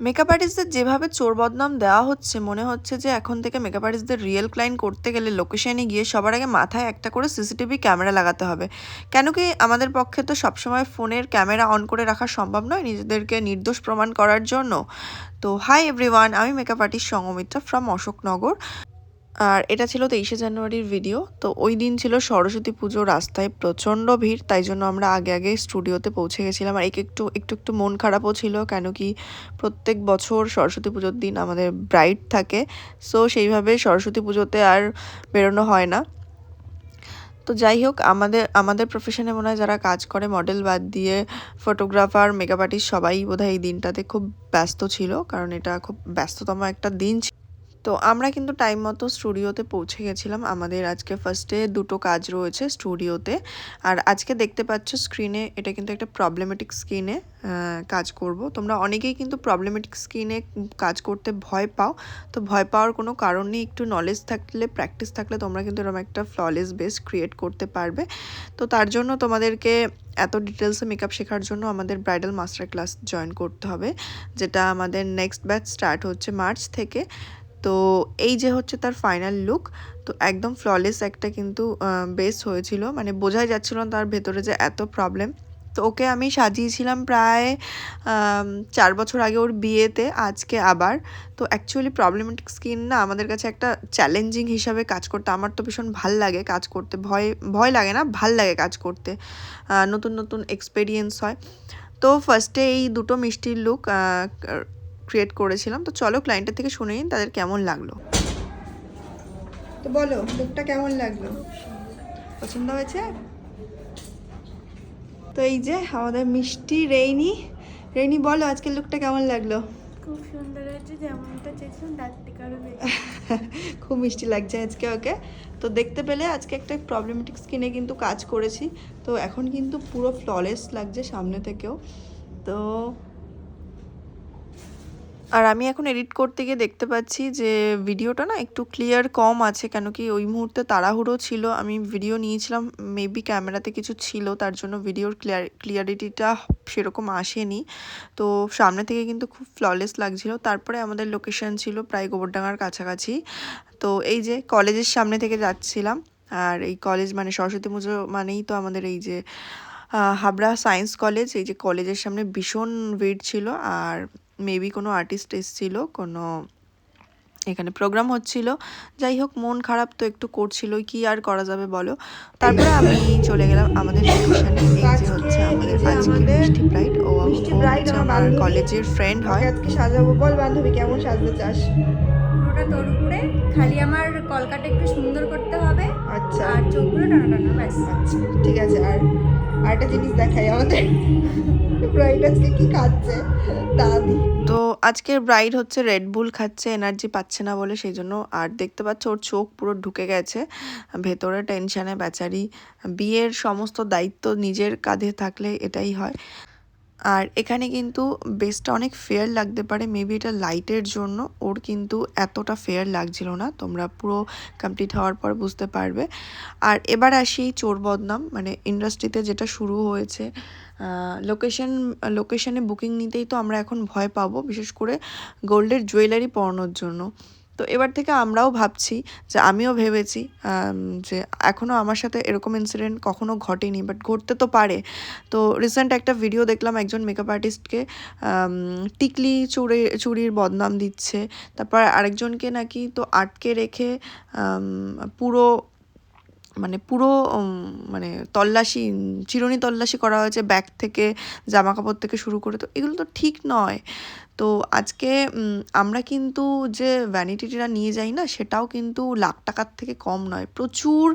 Makeup আর্টিস্টদের যেভাবে চোর বদনাম দেওয়া হচ্ছে, মনে হচ্ছে যে এখন থেকে মেকআপ আর্টিস্টদের রিয়েল ক্লাইন্ট করতে গেলে লোকেশনে গিয়ে সবার আগে মাথায় একটা করে সিসিটিভি ক্যামেরা লাগাতে হবে। কেন কি আমাদের পক্ষে তো সবসময় ফোনের ক্যামেরা অন করে রাখা সম্ভব নয়, নিজেদেরকে নির্দোষ প্রমাণ করার জন্য। তো হাই এভরিওয়ান আমি makeup artist Sanghamitra from Ashoknagar. আর এটা ছিল তেইশে জানুয়ারির ভিডিও তো ওই দিন ছিল সরস্বতী পুজো রাস্তায় প্রচণ্ড ভিড়, তাই জন্য আমরা আগে আগে স্টুডিওতে পৌঁছে গেছিলাম। আর একটু একটু একটু মন খারাপও ছিল, কেন কি প্রত্যেক বছর সরস্বতী পুজোর দিন আমাদের ব্রাইট থাকে সো সেইভাবে সরস্বতী পুজোতে আর বেরোনো হয় না। তো যাই হোক, আমাদের আমাদের প্রফেশনে মনে হয় যারা কাজ করে মডেল বাদ দিয়ে ফটোগ্রাফার মেকআপ আর্টিস্ট সবাই বোধহয় এই দিনটাতে খুব ব্যস্ত ছিল, কারণ এটা খুব ব্যস্ততম একটা দিন ছিল। তো আমরা কিন্তু টাইম মতো স্টুডিওতে পৌঁছে গেছিলাম। আমাদের আজকে ফার্স্টে দুটো কাজ রয়েছে স্টুডিওতে আর আজকে দেখতে পাচ্ছ স্ক্রিনে এটা কিন্তু একটা প্রবলেমেটিক স্ক্রিনে কাজ করব। তোমরা অনেকেই কিন্তু প্রবলেমেটিক স্ক্রিনে কাজ করতে ভয় পাও। তো ভয় পাওয়ার কোনো কারণ নেই। একটু নলেজ থাকলে প্র্যাকটিস থাকলে তোমরা কিন্তু এরকম একটা ফ্ললেস বেস ক্রিয়েট করতে পারবে। তো তার জন্য তোমাদেরকে এত ডিটেলসে মেকআপ শেখার জন্য আমাদের ব্রাইডাল মাস্টার ক্লাস জয়েন করতে হবে। যেটা আমাদের নেক্সট ব্যাচ স্টার্ট হচ্ছে মার্চ থেকে। তো এই যে হচ্ছে তার ফাইনাল লুক তো একদম ফ্ললেস একটা কিন্তু বেস হয়েছিল। মানে বোঝাই যাচ্ছিল তার ভেতরে যে এত প্রবলেম তো ওকে আমি সাজিয়েছিলাম প্রায় চার বছর আগে ওর বিয়েতে, আজকে আবার। তো অ্যাকচুয়ালি প্রবলেমেটিক স্কিন না আমাদের কাছে একটা চ্যালেঞ্জিং হিসাবে কাজ করতে। আমার তো ভীষণ ভালো লাগে কাজ করতে। ভয় ভয় লাগে না, ভালো লাগে কাজ করতে। নতুন নতুন এক্সপেরিয়েন্স হয়। তো ফার্স্টে এই দুটো মিষ্টির লুক ক্রিয়েট করেছিলাম। তো চলো ক্লায়েন্টের থেকে শুনে নিন তাদের কেমন লাগল। তো বলো লুকটা কেমন লাগল? পছন্দ হয়েছে? তো এই যে আমাদের মিষ্টি রেইনি। রেইনি বলো আজকের লুকটা কেমন লাগল? খুব সুন্দর হয়েছে যেমনটা চেয়েছিলাম তার থেকে আরও খুব মিষ্টি লাগছে আজকে ওকে। তো দেখতে পেলে আজকে একটা প্রবলেমেটিক স্কিনে কিন্তু কাজ করেছি। তো এখন কিন্তু পুরো ফ্ললেস লাগছে সামনে থেকেও। তো আর আমি এখন এডিট করতে গিয়ে দেখতে পাচ্ছি যে ভিডিওটা না একটু ক্লিয়ার কম আছে, কেন কি ওই মুহূর্তে তাড়াহুড়ো ছিল। আমি ভিডিও নিয়েছিলাম মেবি ক্যামেরাতে কিছু ছিল, তার জন্য ভিডিওর ক্লিয়ার ক্লিয়ারিটিটা সেরকম আসেনি। তো সামনে থেকে কিন্তু খুব ফ্ললেস লাগছিল। তারপরে আমাদের লোকেশন ছিল প্রায় গোবরডাঙ্গার কাছাকাছি। তো এই যে কলেজের সামনে থেকে যাচ্ছিলাম, আর এই কলেজ মানে সরস্বতী পুজো মানেই তো আমাদের এই যে হাবড়া সায়েন্স কলেজ এই যে কলেজের সামনে ভীষণ ভিড় ছিল। আর মেবি কোনো আর্টিস্ট এসেছিল কোনো এখানে প্রোগ্রাম হচ্ছিল। যাই হোক মন খারাপ তো একটু করছিল কি আর করা যাবে বলো? তারপরে আমি চলে গেলাম আমাদের লোকেশনে এই যে হচ্ছে আমাদের আজকে মিষ্টি ব্রাইড ও আমার কলেজের ফ্রেন্ড হয়। আজকে সাজাবো বল বান্ধবী কেমন সাজতে চাস? পুরোটা তোর উপরে খালি আমার কলকাটা একটু সুন্দর করতে হবে আচ্ছা। আর চোখগুলো টানা টানা ব্যাস। আচ্ছা ঠিক আছে আর আরেকটা জিনিস দেখাই আমাদের। ব্রাইড আজকে কি খাচ্ছে? দাদি। তো আজকের ব্রাইড হচ্ছে রেড বুল খাচ্ছে এনার্জি পাচ্ছে না বলে সেই জন্য আর দেখতে পাচ্ছ ওর চোখ পুরো ঢুকে গেছে। ভেতরে টেনশনে বেচারি। বিয়ের সমস্ত দায়িত্ব নিজের কাঁধে থাকলে এটাই হয়। আর এখানে কিন্তু বেসটা অনেক ফেয়ার লাগতে পারে মেবি এটা লাইটের জন্য। ওর কিন্তু এতটা ফেয়ার লাগছিল না, তোমরা পুরো কমপ্লিট হওয়ার পর বুঝতে পারবে। আর এবার আসি চোর বদনাম মানে ইন্ডাস্ট্রিতে যেটা শুরু হয়েছে লোকেশন লোকেশনে বুকিং নিতেই তো আমরা এখন ভয় পাবো, বিশেষ করে গোল্ডের জুয়েলারি পরানোর জন্য। তো এবার থেকে আমরাও ভাবছি যে আমিও ভেবেছি যে এখনও আমার সাথে এরকম ইনসিডেন্ট কখনো ঘটেনি বাট ঘটতে তো পারে। তো রিসেন্ট একটা ভিডিও দেখলাম, একজন মেকআপ আর্টিস্টকে টিকলি চুড়ে চুরির বদনাম দিচ্ছে। তারপর আরেকজনকে নাকি তো আটকে রেখে পুরো মানে পুরো মানে তল্লাশি, চিরুনি তল্লাশি করা হয়েছে ব্যাগ থেকে জামা কাপড় থেকে শুরু করে তো এগুলো তো ঠিক নয়। তো আজকে আমরা কিন্তু যে ভ্যানিটিটা নিয়ে যাই না, সেটাও কিন্তু লাখ টাকার থেকে কম নয়। প্রচুর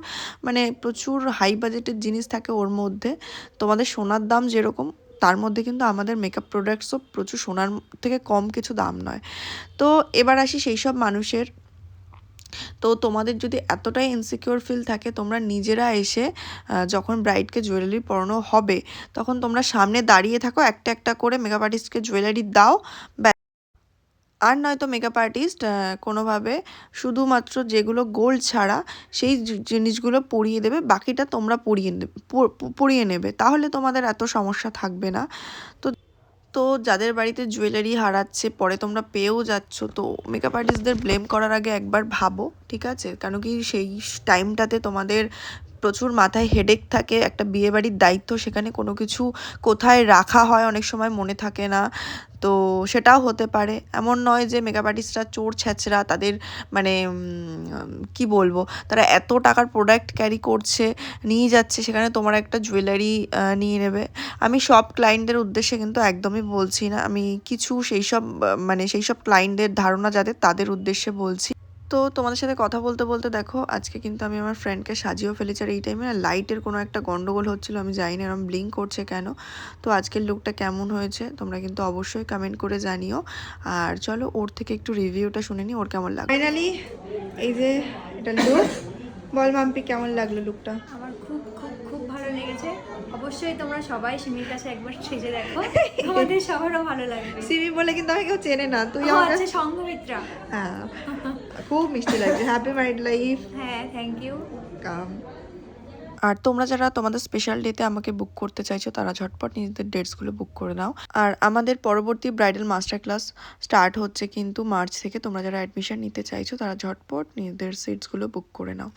মানে প্রচুর হাই বাজেটের জিনিস থাকে ওর মধ্যে। তোমাদের সোনার দাম যেরকম, তার মধ্যে কিন্তু আমাদের মেকআপ প্রোডাক্টসও প্রচুর সোনার থেকে কম কিছু দাম নয়। তো এবার আসি সেই সব মানুষের তো তোমাদের যদি এতটাই ইনসিকিওর ফিল থাকে, তোমরা নিজেরা এসে যখন ব্রাইডকে জুয়েলারি পরানো হবে, তখন তোমরা সামনে দাঁড়িয়ে থাকো, একটা একটা করে মেকআপ আর্টিস্টকে জুয়েলারি দাও আর নয়তো মেকআপ আর্টিস্ট কোনোভাবে শুধুমাত্র যেগুলো গোল্ড ছাড়া, সেই জিনিসগুলো পরিয়ে দেবে, বাকিটা তোমরা পরিয়ে পরিয়ে নেবে। তাহলে তোমাদের এত সমস্যা থাকবে না। তো তো যাদের বাড়িতে জুয়েলারি হারাচ্ছে, পরে তোমরা পেয়েও যাচ্ছ, তো মেকআপ আর্টিস্টদের ব্লেম করার আগে একবার ভাবো, ঠিক আছে? কেন কি সেই টাইমটাতে তোমাদের প্রচুর মাথায় হেডেক থাকে, একটা বিয়েবাড়ির দায়িত্ব সেখানে কোনো কিছু কোথায় রাখা হয় অনেক সময় মনে থাকে না। তো সেটাও হতে পারে। এমন নয় যে মেকআপ আর্টিস্টরা চোর ছ্যাচরা তাদের মানে কি বলব, তারা এত টাকার প্রোডাক্ট ক্যারি করছে, নিয়ে যাচ্ছে, সেখানে তোমার একটা জুয়েলারি নিয়ে নেবে। আমি সব ক্লায়েন্টদের উদ্দেশ্যে কিন্তু একদমই বলছি না। আমি কিছু সেই সব মানে সেই সব ক্লায়েন্টদের ধারণা যাদের, তাদের উদ্দেশ্যে বলছি। তো তোমাদের সাথে কথা বলতে বলতে দেখো আজকে কিন্তু আমি আমার ফ্রেন্ডকে সাজিয়েও ফেলেছি। আর এই টাইমে না লাইটের কোনো একটা গন্ডগোল হচ্ছিল আমি জানি না এরকম ব্লিঙ্ক করছে কেন। তো আজকের লুকটা কেমন হয়েছে তোমরা কিন্তু অবশ্যই কমেন্ট করে জানিও। আর চলো ওর থেকে একটু রিভিউটা শুনে নিই ওর কেমন লাগল। ফাইনালি এই যে এটা লুক বল মাম্পি কেমন লাগল লুকটা আমার খুব খুব খুব ভালো লেগেছে অবশ্যই তোমরা সবাই সিমির কাছে একবার সেজে দেখো। তোমাদের সবারও ভালো লাগবে। সিমি বলে কিন্তু আমাকে কেউ চেনে না তুই আচ্ছা সঙ্গমিত্রা। হ্যাঁ খুব মিষ্টি লাগছে। হ্যাপি ম্যারিড লাইফ হ্যাঁ থ্যাংক ইউ কাম। আর তোমরা যারা তোমাদের স্পেশাল ডেতে আমাকে বুক করতে চাইছো তারা ঝটপট নিজেদের ডেটসগুলো বুক করে নাও। আর আমাদের পরবর্তী ব্রাইডাল মাস্টার ক্লাস স্টার্ট হচ্ছে কিন্তু মার্চ থেকে তোমরা যারা অ্যাডমিশন নিতে চাইছো তারা ঝটপট নিজেদের সিটসগুলো বুক করে নাও।